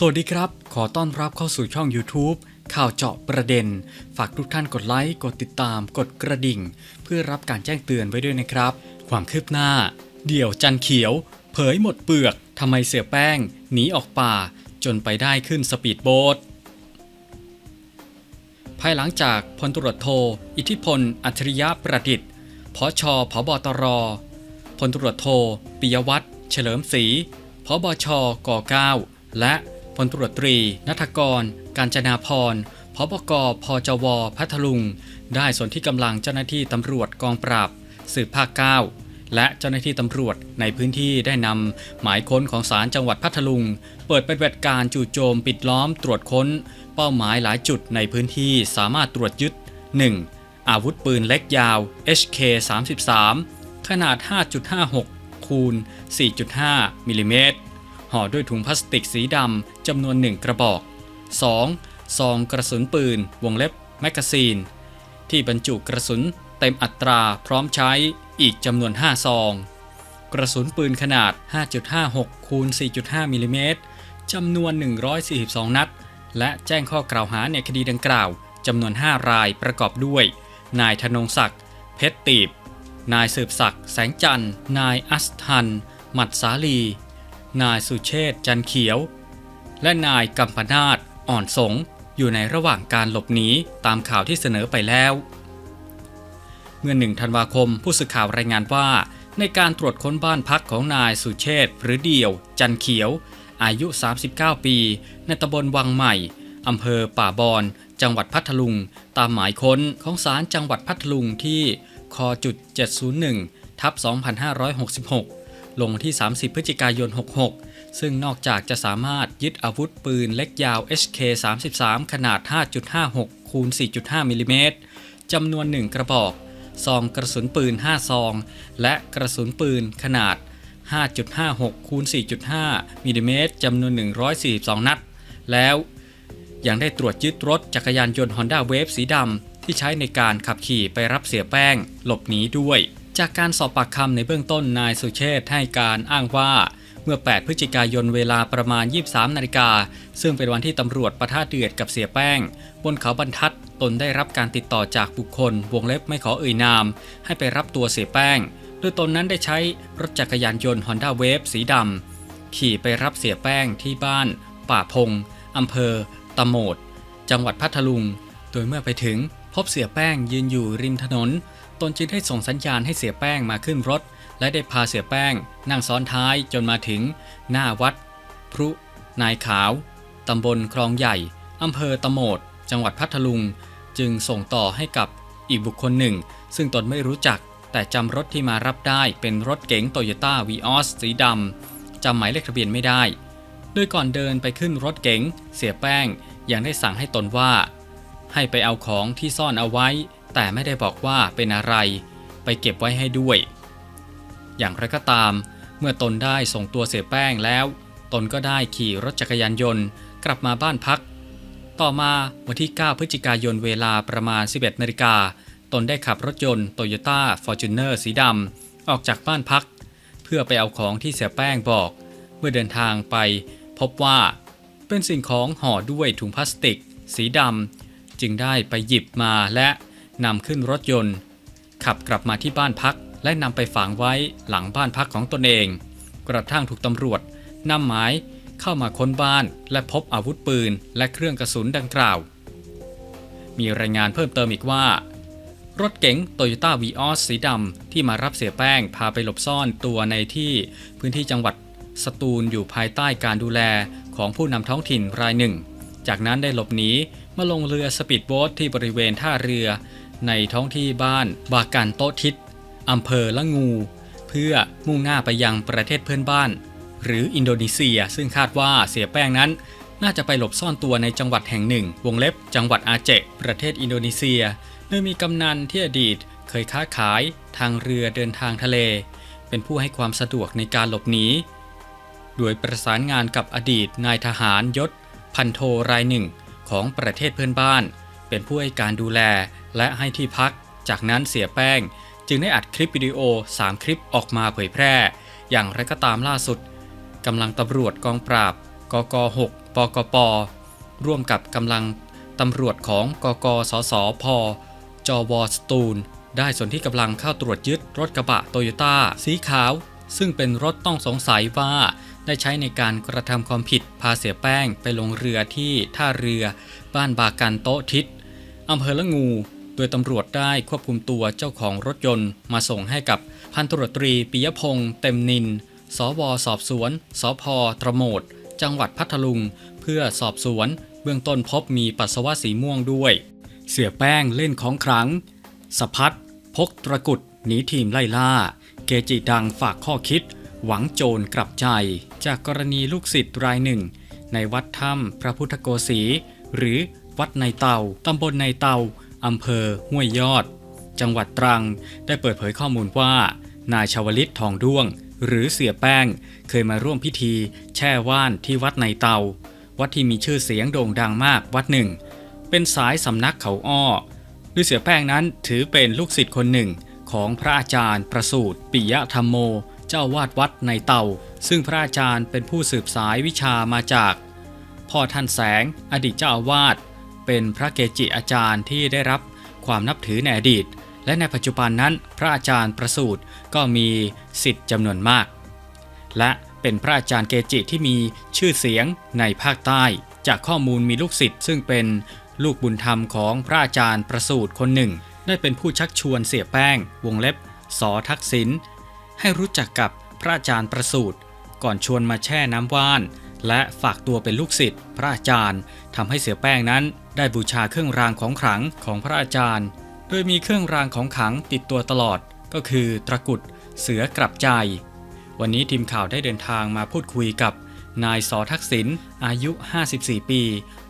สวัสดีครับ ขอต้อนรับเข้าสู่ช่อง YouTube ข่าวเจาะประเด็น ฝากทุกท่านกดไลค์ กดติดตาม กดกระดิ่ง เพื่อรับการแจ้งเตือนไว้ด้วยนะครับ ความคืบหน้า เดี่ยวจันเขียว เผยหมดเปลือก ทำไมเสียแป้ง หนีออกป่า จนไปได้ขึ้นสปีดโบ๊ท ภายหลังจากพลตรวจโท อิทธิพล อัจฉริยะประดิษฐ์พชผบตร พลตรวจโทปิยวัฒน์เฉลิมศรีพบชก 9 และ พลตรวจตรีนัทกร การจนาพรพบกพจว พัทลุง ได้ส่วนที่กำลังเจ้าหน้าที่ตำรวจกองปราบ สืบภาค 9 และเจ้าหน้าที่ตำรวจในพื้นที่ได้นำหมายค้นของศาลจังหวัดพัทลุง เปิดปฏิบัติการจู่โจมปิดล้อมตรวจค้น เป้าหมายหลายจุดในพื้นที่สามารถตรวจยึด 1. อาวุธปืนเล็กยาว HK 33ขนาด 5.56คูณ4.5มิลลิเมตร ห่อด้วยถุงพลาสติกสีดำจำนวน 1 กระบอก 2. ซองกระสุนปืน วงเล็บ แมกกาซีน ที่บรรจุกระสุนเต็มอัตราพร้อมใช้อีกจำนวน 5 ซอง กระสุนปืนขนาด 5.56คูณ4.5มิลลิเมตรจำนวน 142 นัด และแจ้งข้อกล่าวหาในคดีดังกล่าวจำนวน 5 รายประกอบด้วย นายธนงศักดิ์เพชรตีบ นายสืบศักดิ์แสงจันทร์ นายอัสทัน หมัดสาลี นายสุเชษจันเขียว และนายกัมปนาตอ่อนสง อยู่ในระหว่างการหลบหนีตามข่าวที่เสนอไปแล้ว เมื่อหนึ่งธันวาคมผู้สื่อข่าวรายงานว่า ในการตรวจค้นบ้านพักของนายสุเชษหรือเดี่ยว จันเขียว อายุ 39 ปี ในตำบลวังใหม่อำเภอป่าบอนจังหวัดพัทลุง ตามหมายค้นของศาลจังหวัดพัทลุงที่คจุด701ทับ2566 ลงวันที่ 30 พฤศจิกายน 66 ซึ่งนอกจากจะสามารถยึดอาวุธปืนเล็กยาว HK 33 ขนาด 5.56 คูณ 4.5 มิลลิเมตรจำนวน 1 กระบอก ซองกระสุนปืน 5 ซอง และกระสุนปืนขนาด 5.56 คูณ 4.5 มิลลิเมตรจำนวน 142 นัด แล้วยังได้ตรวจยึดรถจักรยานยนต์ Honda Wave สีดำที่ใช้ในการขับขี่ไปรับเสียแป้ง หลบหนีด้วย จากการสอบปากคำในเบื้องต้นนายสุเชษให้การอ้างว่าเมื่อ 8 พฤศจิกายนเวลาประมาณ 23 นาฬิกา ซึ่งเป็นวันที่ตำรวจประท่าเดือดกับเสียแป้ง บนเขาบรรทัดตนได้รับการติดต่อจากบุคคล วงเล็บไม่ขอเอ่ยนาม ให้ไปรับตัวเสียแป้ง โดยตนนั้นได้ใช้รถจักรยานยนต์ Honda Wave สีดำขี่ไปรับเสียแป้งที่บ้าน ป่าพงอำเภอตะโหมด จังหวัดพัทลุง โดยเมื่อไปถึง พบเสียแป้งยืนอยู่ริมถนน ตนจึงได้ส่งสัญญาณให้เสียแป้งมาขึ้นรถ และได้พาเสียแป้ง นั่งซ้อนท้ายจนมาถึง หน้าวัด พรุ นายขาว ตำบลคลองใหญ่อำเภอตะโหมด จังหวัดพัทลุง จึงส่งต่อให้กับอีกบุคคลหนึ่ง ซึ่งตนไม่รู้จัก แต่จำรถที่มารับได้เป็นรถเก๋งโตโยต้าวีออสสีดำจำหมายเลขทะเบียนไม่ได้ โดยก่อนเดินไปขึ้นรถเก๋งเสียแป้งยังได้สั่งให้ตนว่า ให้ไปเอาของที่ซ่อนเอาไว้ แต่ไม่ได้บอกว่าเป็นอะไร ไปเก็บไว้ให้ด้วย อย่างไรก็ตาม เมื่อตนได้ส่งตัวเสียแป้งแล้ว ตนก็ได้ขี่รถจักรยานยนต์ กลับมาบ้านพัก ต่อมาวันที่ 9 พฤศจิกายนเวลาประมาณ 11นาฬิกาตนได้ขับรถยนต์โตโยต้าฟอร์จูเนอร์สีดำออกจากบ้านพัก เพื่อไปเอาของที่เสียแป้งบอก เมื่อเดินทางไป พบว่า เป็นสิ่งของห่อด้วยถุงพลาสติก สีดำ จึงได้ไปหยิบมาและนำขึ้นรถยนต์ ขับกลับมาที่บ้านพัก และนำไปฝังไว้หลังบ้านพักของตนเอง กระทั่งถูกตำรวจนำหมายเข้ามาค้นบ้านและพบอาวุธปืนและเครื่องกระสุนดังกล่าว มีรายงานเพิ่มเติมอีกว่า รถเก๋งโตโยต้าวีออสสีดำที่มารับเสียแป้งพาไปหลบซ่อนตัวในที่พื้นที่จังหวัดสตูลอยู่ภายใต้การดูแลของผู้นำท้องถิ่นรายหนึ่ง จากนั้นได้หลบหนี มาลงเรือสปีดโบ๊ทที่บริเวณท่าเรือ ในท้องที่บ้านบากันโตทิศอำเภอละงู เพื่อมุ่งหน้าไปยังประเทศเพื่อนบ้าน หรืออินโดนีเซีย ซึ่งคาดว่าเสียแป้งนั้น น่าจะไปหลบซ่อนตัวในจังหวัดแห่งหนึ่ง วงเล็บจังหวัดอาเจประเทศอินโดนีเซีย โดยมีกำนันที่อดีตเคยค้าขายทางเรือเดินทางทะเล เป็นผู้ให้ความสะดวกในการหลบหนีโดยประสานงานกับอดีตนายทหารยศ พันโทรายหนึ่ง ของประเทศเพื่อนบ้าน เป็นผู้ให้การดูแลและให้ที่พัก จากนั้นเสียแป้ง จึงได้อัดคลิปวิดีโอ 3 คลิปออกมาเผยแพร่ อย่างไรก็ตามล่าสุดกำลังตำรวจกองปราบกก 6 ปกป ร่วมกับกำลังตำรวจของกกสสพ จวสตูล ได้ส่วนที่กำลังเข้าตรวจยึดรถกระบะโตโยต้าสีขาว ซึ่งเป็นรถต้องสงสัยว่า ได้ใช้ในการกระทำความผิดพาเสียแป้งไปลงเรือที่ท่าเรือ บ้านบากันโต๊ะทิศอำเภอละงู โดยตำรวจได้ควบคุมตัวเจ้าของรถยนต์มาส่งให้กับพันตรวจตรีปิยพงษ์เต็มนิน สวสอบสวน สพตรโมดจังหวัดพัทลุง เพื่อสอบสวน เบื้องต้นพบมีปัสสาวะสีม่วงด้วย เสียแป้งเล่นของขลังสะพัดพกตะกุดหนีทีมไล่ล่า เกจิดังฝากข้อคิด หวังโจรกลับใจ จากกรณีลูกศิษย์รายหนึ่ง ในวัดถ้ำพระพุทธโกสีหรือวัดในเตาตำบลในเตาอำเภอห้วยยอด จังหวัดตรังได้เปิดเผยข้อมูลว่า นายชาวลิตทองด้วง หรือเสียแป้ง เคยมาร่วมพิธี แช่ว่านที่วัดในเตา วัดที่มีชื่อเสียงโด่งดังมากวัดหนึ่ง เป็นสายสำนักเขาอ้อโดยเสือแป้งนั้นถือเป็นลูกศิษย์คนหนึ่งของพระอาจารย์ประสูตรปิยธรรมโม เจ้าวาดวัดในเตา ซึ่งพระอาจารย์เป็นผู้สืบสายวิชามาจาก พ่อท่านแสงอดีตเจ้าอาวาสเป็นพระเกจิอาจารย์ที่ได้รับความนับถือในอดีต และในปัจจุบันนั้นพระอาจารย์ประสูตรก็มีสิทธิ์จำนวนมาก และเป็นพระอาจารย์เกจิที่มีชื่อเสียงในภาคใต้ จากข้อมูลมีลูกศิษย์ซึ่งเป็นลูกบุญธรรมของพระอาจารย์ประสูตรคนหนึ่ง ได้เป็นผู้ชักชวนเสียแป้ง วงเล็บสอทักษิณ ให้รู้จักกับพระอาจารย์ประสูตรก่อนชวนมาแช่น้ำว่าน และฝากตัวเป็นลูกศิษย์พระอาจารย์ทำให้เสียแป้งนั้น ได้บูชาเครื่องรางของขลังของพระอาจารย์ โดยมีเครื่องรางของขลังติดตัวตลอด ก็คือตะกุดเสือกลับใจ วันนี้ทีมข่าวได้เดินทางมาพูดคุยกับนายสอทักษิณอายุ 54 ปี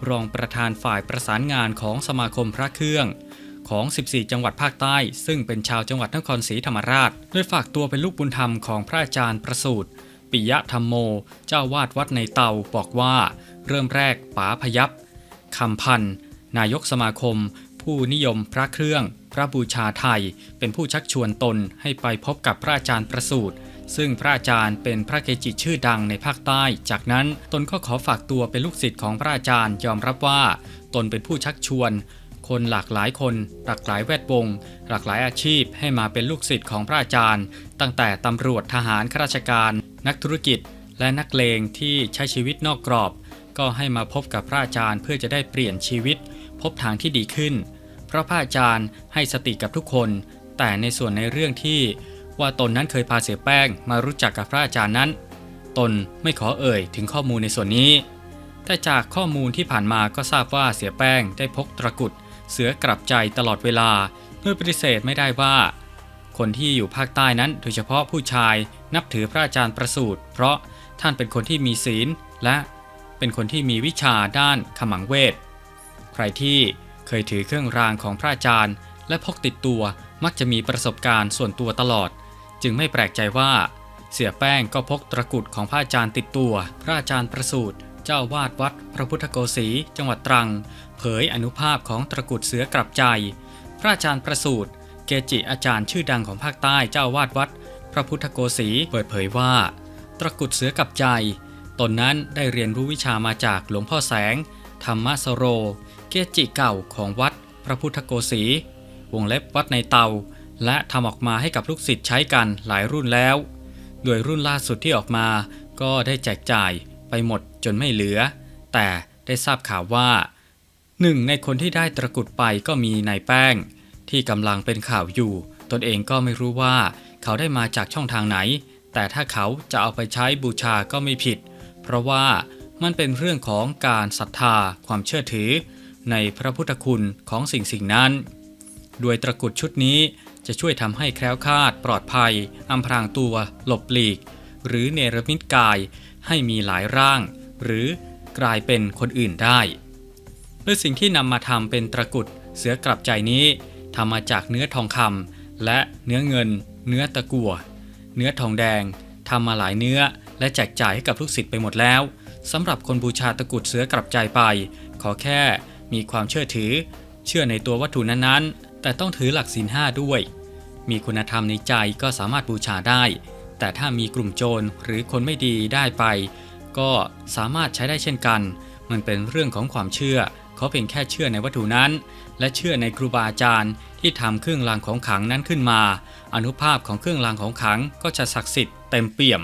รองประธานฝ่ายประสานงานของสมาคมพระเครื่อง ของ 14 จังหวัดภาคใต้ ซึ่งเป็นชาวจังหวัดนครศรีธรรมราชโดยฝากตัวเป็นลูกบุญธรรมของพระอาจารย์ประสูตรปิยะธรรมโม เจ้าวาดวัดในเตาบอกว่า เริ่มแรกป๋าพยับคำพันธ์นายกสมาคม ผู้นิยมพระเครื่อง พระบูชาไทย เป็นผู้ชักชวนตนให้ไปพบกับพระอาจารย์ประสูตรซึ่งพระอาจารย์เป็นพระเกจิชื่อดังในภาคใต้ จากนั้นตนก็ขอฝากตัวเป็นลูกศิษย์ของพระอาจารย์ยอมรับว่า ตนเป็นผู้ชักชวน คนหลากหลายคน หลากหลายแวดวง หลากหลายอาชีพให้มาเป็นลูกศิษย์ของพระอาจารย์ ตั้งแต่ตำรวจทหารข้าราชการ นักธุรกิจ และนักเลงที่ใช้ชีวิตนอกกรอบ ก็ให้มาพบกับพระอาจารย์เพื่อจะได้เปลี่ยนชีวิต พบทางที่ดีขึ้น เพราะพระอาจารย์ให้สติกับทุกคน แต่ในส่วนในเรื่องที่ ว่าตนนั้นเคยพาเสียแป้ง มารู้จักกับพระอาจารย์นั้น ตนไม่ขอเอ่ยถึงข้อมูลในส่วนนี้แต่จากข้อมูลที่ผ่านมาก็ทราบว่าเสียแป้งได้พกตะกุด เสือกลับใจตลอดเวลาโดยปฏิเสธไม่ได้ว่า คนที่อยู่ภาคใต้นั้นโดยเฉพาะผู้ชายนับถือพระอาจารย์ประสูตรเพราะท่านเป็นคนที่มีศีล และเป็นคนที่มีวิชาด้านขมังเวท ใครที่เคยถือเครื่องรางของพระอาจารย์ และพกติดตัวมักจะมีประสบการณ์ส่วนตัวตลอด จึงไม่แปลกใจว่า เสียแป้งก็พกตะกรุดของพระอาจารย์ติดตัว พระอาจารย์ประสูตร เจ้าวาดวัดพระพุทธโกสีจังหวัดตรัง เผยอนุภาพของตะกุดเสือกลับใจ พระอาจารย์ประสูตรเกจิอาจารย์ชื่อดังของภาคใต้เจ้าวาดวัด พระพุทธโกสีเปิดเผยว่าตะกุดเสือกลับใจ ตนนั้นได้เรียนรู้วิชามาจากหลวงพ่อแสง ธรรมสโร เกจิเก่าของวัด พระพุทธโกสีวงเล็บวัดในเตา และทำออกมาให้กับลูกศิษย์ใช้กันหลายรุ่นแล้ว โดยรุ่นล่าสุดที่ออกมาก็ได้แจกจ่าย ไปหมดจนไม่เหลือ แต่ได้ทราบข่าวว่าหนึ่งในคนที่ได้ตะกรุดไปก็มีนายแป้ง ที่กำลังเป็นข่าวอยู่ ตนเองก็ไม่รู้ว่าเขาได้มาจากช่องทางไหน แต่ถ้าเขาจะเอาไปใช้บูชาก็ไม่ผิด เพราะว่ามันเป็นเรื่องของการศรัทธาความเชื่อถือ ในพระพุทธคุณของสิ่งสิ่งนั้น ด้วยตะกรุดชุดนี้จะช่วยทำให้แคล้วคลาดปลอดภัยอำพรางตัว หลบหลีก หรือเนรมิตกาย ให้มีหลายร่าง หรือกลายเป็นคนอื่นได้โดยสิ่งที่นำมาทำเป็นตะกรุดเสือกลับใจนี้ทำมาจากเนื้อทองคำและเนื้อเงิน เนื้อตะกั่วเนื้อทองแดงทำมาหลายเนื้อและแจกจ่ายให้กับลูกศิษย์ไปหมดแล้วสำหรับคนบูชาตะกรุดเสือกลับใจไป ขอแค่มีความเชื่อถือ เชื่อในตัววัตถุนั้นๆ แต่ต้องถือหลักศีลห้าด้วย มีคุณธรรมในใจก็สามารถบูชาได้ แต่ถ้ามีกลุ่มโจรหรือคนไม่ดีได้ไป ก็สามารถใช้ได้เช่นกัน มันเป็นเรื่องของความเชื่อ เขาเพียงแค่เชื่อในวัตถุนั้น และเชื่อในครูบาอาจารย์ ที่ทำเครื่องรางของขลังนั้นขึ้นมา อนุภาพของเครื่องรางของขลังก็จะศักดิ์สิทธิ์เต็มเปี่ยม